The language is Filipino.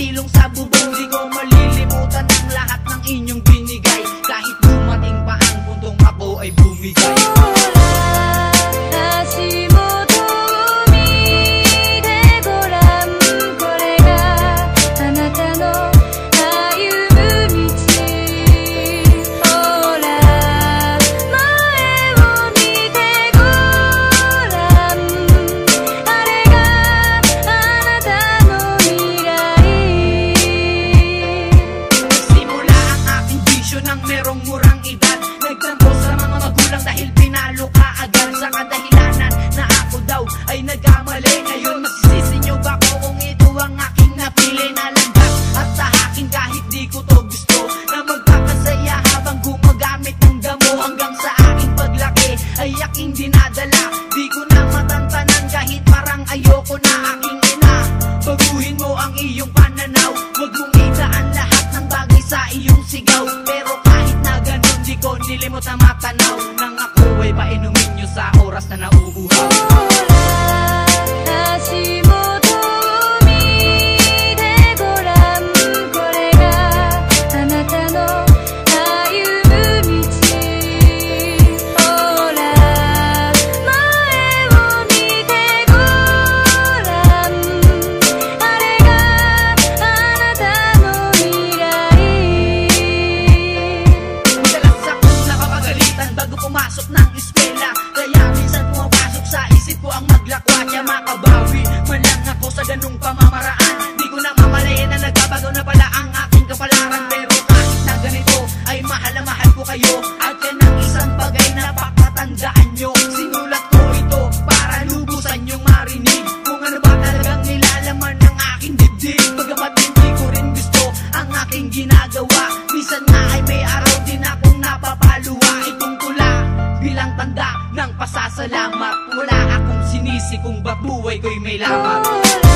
silong sa bubay. Hindi ko to gusto na magpapasaya habang gumagamit ng damo. Hanggang sa aking paglaki ay aking dinadala. Di ko na matantanan kahit parang ayoko na aking ina. Baguhin mo ang iyong pananaw. Huwag mong itaan lahat ng bagay sa iyong sigaw. Pero kahit na ganun di ko nilimot ang matanaw. Ganung pamamaraan. Di ko na mamalayan na nagbabago na pala ang aking kapalaran. Pero kahit na ganito ay mahal na mahal ko kayo. At yan ang isang bagay na papatandaan nyo. Sinulat ko ito para lubusan yung marinig Kung ano ba talagang nilalaman ng aking dibdib. Bagamat hindi ko rin gusto ang aking ginagawa Minsan nga ay may araw din akong napapaluwa. Itong tula bilang tanda ng pasasalamat. Wala akong sinisi kung ba't buhay ko'y may lamat